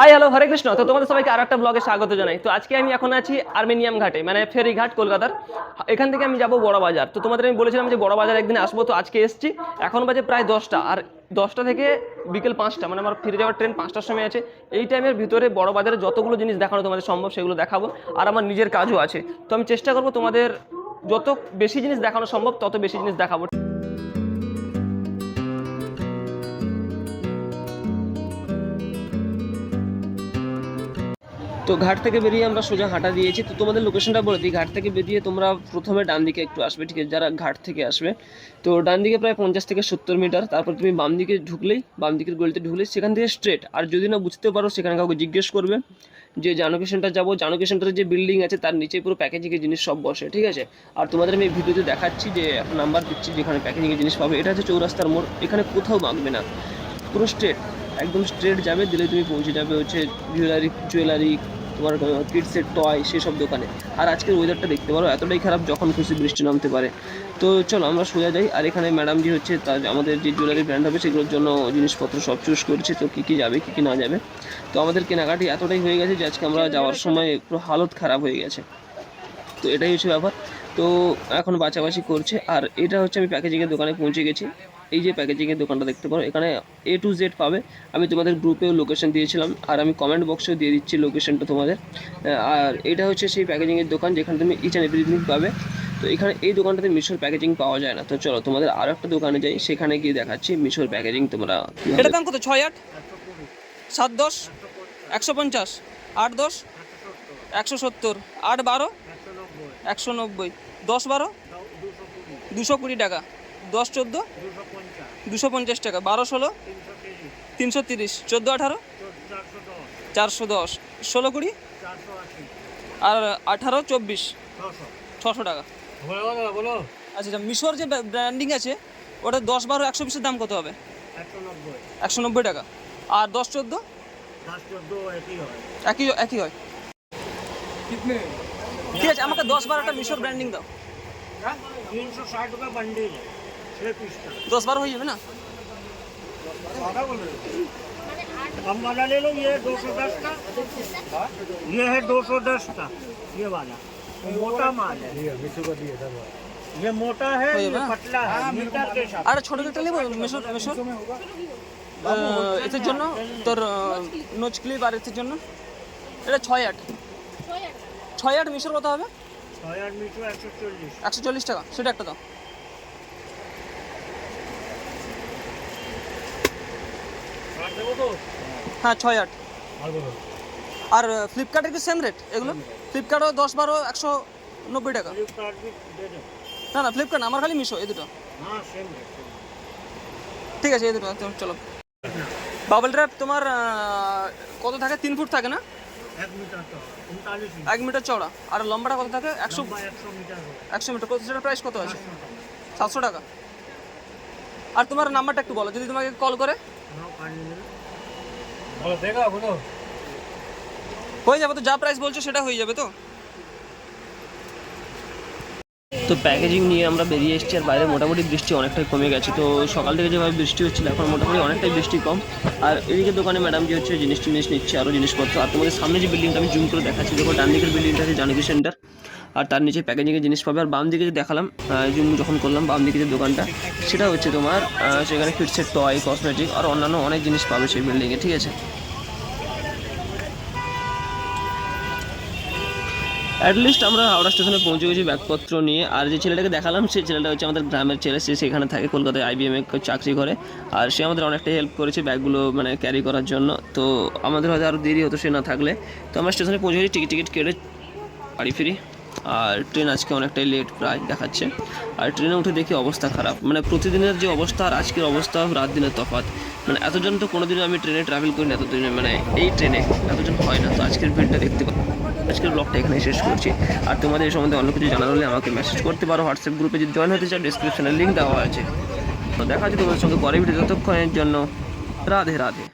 Hi hello হরে কৃষ্ণ তো তোমাদের সবাইকে আর একটা ব্লগে স্বাগত জানাই। তো আজকে আমি এখন আছি আর্মেনিয়াম ঘাটে মানে ফেরি ঘাট কলকাতার। এখান থেকে আমি যাব বড় বাজার তো তোমাদের আমি বলেছিলাম যে বড় বাজার একদিন আসব, তো আজকে এসেছি। এখন বাজে প্রায় দশটা, আর দশটা থেকে বিকেল পাঁচটা মানে আমার ফিরে যাওয়ার ট্রেন পাঁচটার সময় আছে। এই টাইমের ভিতরে বড় বাজারে যতগুলো জিনিস দেখানো তোমাদের সম্ভব, সেগুলো দেখাবো, আর আমার নিজের কাজও আছে। তো আমি চেষ্টা করব তোমাদের যত বেশি জিনিস দেখানো সম্ভব, তত বেশি জিনিস দেখাবো। তো ঘাট থেকে বেরিয়ে আমরা সোজা হাঁটা দিয়েছি। তো তোমাদের লোকেশনটা বলে দিই। ঘাট থেকে বেরিয়ে তোমরা প্রথমে ডান দিকে একটু আসবে, ঠিক আছে? যারা ঘাট থেকে আসবে। তো ডান দিকে প্রায় পঞ্চাশ থেকে সত্তর মিটার। তারপর তুমি বাম দিকে ঢুকলেই, বাম দিকের গলিতে ঢুকলেই সেখান থেকে স্ট্রেট আর যদি না বুঝতে পারো, সেখানে কাউকে জিজ্ঞেস করবে যে জানকী সেন্টার যাব। জানকী সেন্টারের যে বিল্ডিং আছে, তার নিচে পুরো প্যাকেজিংয়ের জিনিস সব বসে, ঠিক আছে? আর তোমাদের আমি ভিডিওতে দেখাচ্ছি যে একটা নাম্বার দিচ্ছি যেখানে প্যাকেজিংয়ের জিনিস পাবে। এটা হচ্ছে চৌরাস্তার মোড়। এখানে কোথাও বাঁকবে না। পুরো স্ট্রেট একদম স্ট্রেট যাবে। দিলে তুমি পৌঁছে যাবে। হচ্ছে জুয়েলারি জুয়েলারি তোমার কিডসের টয় সেসব দোকানে। আর আজকের ওয়েদারটা দেখতে পারো, এতটাই খারাপ যখন খুশি বৃষ্টি নামতে পারে। তো চলো আমরা সোজা যাই, আর এখানে ম্যাডাম যে হচ্ছে তার, আমাদের যে জুয়েলারি ব্র্যান্ড হবে সেগুলোর জন্য জিনিসপত্র সব চুজ করছে, তো কী কী যাবে, কী কী না যাবে। তো আমাদের কেনাকাটি এতটাই হয়ে গেছে যে আজকে আমরা যাওয়ার সময় পুরো হালত খারাপ হয়ে গেছে। তো এটাই হচ্ছে ব্যাপার। তো এখন বাছাবাছি করছে, আর এটা হচ্ছে আমি প্যাকেজিংয়ের দোকানে পৌঁছে গেছি। এই যে প্যাকেজিংয়ের দোকানটা দেখতে পারো, এখানে এ টু জেড পাবে। আমি তোমাদের গ্রুপেও লোকেশন দিয়েছিলাম, আর আমি কমেন্ট বক্সেও দিয়ে দিচ্ছি লোকেশনটা তোমাদের। আর এটা হচ্ছে সেই প্যাকেজিংয়ের দোকান যেখানে তুমি ইচ অ্যান্ড এভরিথিং পাবে। তো এখানে এই দোকানটাতে মিশোর প্যাকেজিং পাওয়া যায় না। তো চলো তোমাদের আরও একটা দোকানে যাই, সেখানে গিয়ে দেখাচ্ছি মিশোর প্যাকেজিং তোমরা এটার দাম কত? ছয় আট? সাত দশ? একশো পঞ্চাশ? আট দশ? একশো সত্তর? আট বারো? একশো নব্বই? দশ বারো? দুশো কুড়ি টাকা। দশ চোদ্দ? দুশো পঞ্চাশ টাকা। বারো ষোলো? তিনশো তিরিশ। চোদ্দ আঠারো? চারশো দশ। ষোলো কুড়ি? আর আঠারো চব্বিশ? ছশো টাকা। আচ্ছা, আচ্ছা মিশোর যে ব্র্যান্ডিং আছে, ওটা দশ বারো একশো পিসের দাম কত হবে? একশো নব্বই টাকা। আর দশ চোদ্দ? একই একই হয়। ঠিক আছে, আমাকে দশ বারোটা মিশোর ব্র্যান্ডিং দাও। তিনশো ষাট টাকা रुपये बंडल है छः पीस का দশ বারো হয়ে যাবে না ज्यादा बोल रहे हो कम वाला ले लो ये है दो सौ दस का ये है दो सौ दस का ये वाला मोटा माल है ये मोटा है हो ये जाएगा? पतला है मीटर के साथ আর ছোটো একটা নেবো মিশোর মিশোর আহ, এদের জন্য তোর নোচ ক্লিপ আর এদের জন্য এটা ছয় আট ছয় আট মিশোর কত হবে ছয় আর মিটো একশো চল্লিশ একশো চল্লিশ টাকা সেটা একটা দাও হ্যাঁ ছয় আট। আর ফ্লিপকার্টের কি সেম রেট এগুলো? ফ্লিপকার্টও দশ বারো একশো নব্বই টাকা। না না ফ্লিপকার্ট আমার খালি মিশো এই দুটো। ঠিক আছে এই দুটো চলো। বাবল র্যাপ তোমার কত থাকে? তিন ফুট থাকে না? এক মিটার চওড়া। আর লম্বাটা কত থাকে? একশো একশো মিটার কত সেটার প্রাইস কত আছে? সাতশো টাকা। আর তোমার নাম্বারটা একটু বলো যদি তোমাকে কল করে। হয়ে যাবে তো যা প্রাইস বলছো সেটা হয়ে যাবে তো। তো প্যাকেজিং নিয়ে আমরা বেরিয়ে এসেছি আর বাইরে মোটামুটি বৃষ্টি অনেকটাই কমে গেছে। তো সকাল থেকে যেভাবে বৃষ্টি হচ্ছিল এখন মোটামুটি অনেকটাই বৃষ্টি কম। আর এদিকে দোকানে ম্যাডাম যে হচ্ছে জিনিস টিনিস নিচ্ছে আরও জিনিসপত্র। আর তোমাদের সামনে যে বিল্ডিংটা আমি জুম করে দেখাচ্ছি দেখো ডান দিকের বিল্ডিংটা আছে জানকী সেন্টার আর তার নিচে প্যাকেজিংয়ের জিনিস পাবে। আর বাম দিকে যে দেখালাম জুম যখন করলাম বাম দিকে যে দোকানটা, সেটা হচ্ছে তোমার সেখানে কিডসের টয় কসমেটিক আর অন্যান্য অনেক জিনিস পাবে সেই বিল্ডিংয়ে ঠিক আছে? অ্যাটলিস্ট আমরা হাওড়া স্টেশনে পৌঁছে গেছি ব্যাগপত্র নিয়ে। আর যে ছেলেটাকে দেখালাম সেই ছেলেটা হচ্ছে আমাদের গ্রামের ছেলে। সে সেখানে থাকে কলকাতায় আইবিএম চাকরি করে। আর সে আমাদের অনেকটা হেল্প করেছে ব্যাগগুলো মানে ক্যারি করার জন্য। তো আমাদের হয়তো আরও দেরি হতো সে না থাকলে। তো আমরা স্টেশনে পৌঁছে গেছি টিকিট টিকিট কেটে বাড়ি ফিরি। আর ট্রেন আজকে অনেকটাই লেট প্রায় দেখাচ্ছে। আর ট্রেনে উঠে দেখি অবস্থা খারাপ। মানে প্রতিদিনের যে অবস্থা আর আজকের অবস্থা, রাত দিনের তফাৎ মানে এতজন তো কোনোদিনও আমি ট্রেনে ট্রাভেল করি না এতদিনে মানে এই ট্রেনে এতজন হয় না। তো আজকের ভিড়টা দেখতে পাবো আজকের ব্লগটা এখানে শেষ করছি। আর তোমাদের এই সম্বন্ধে অন্য কিছু জানার হলে আমাকে মেসেজ করতে পারো। হোয়াটসঅ্যাপ গ্রুপে যদি জয়েন হতে চাও ডিসক্রিপশনে লিঙ্ক দেওয়া আছে। তো দেখা হচ্ছে তোমাদের সঙ্গে পরে ভিডিও ততক্ষণের জন্য রাধে রাধে।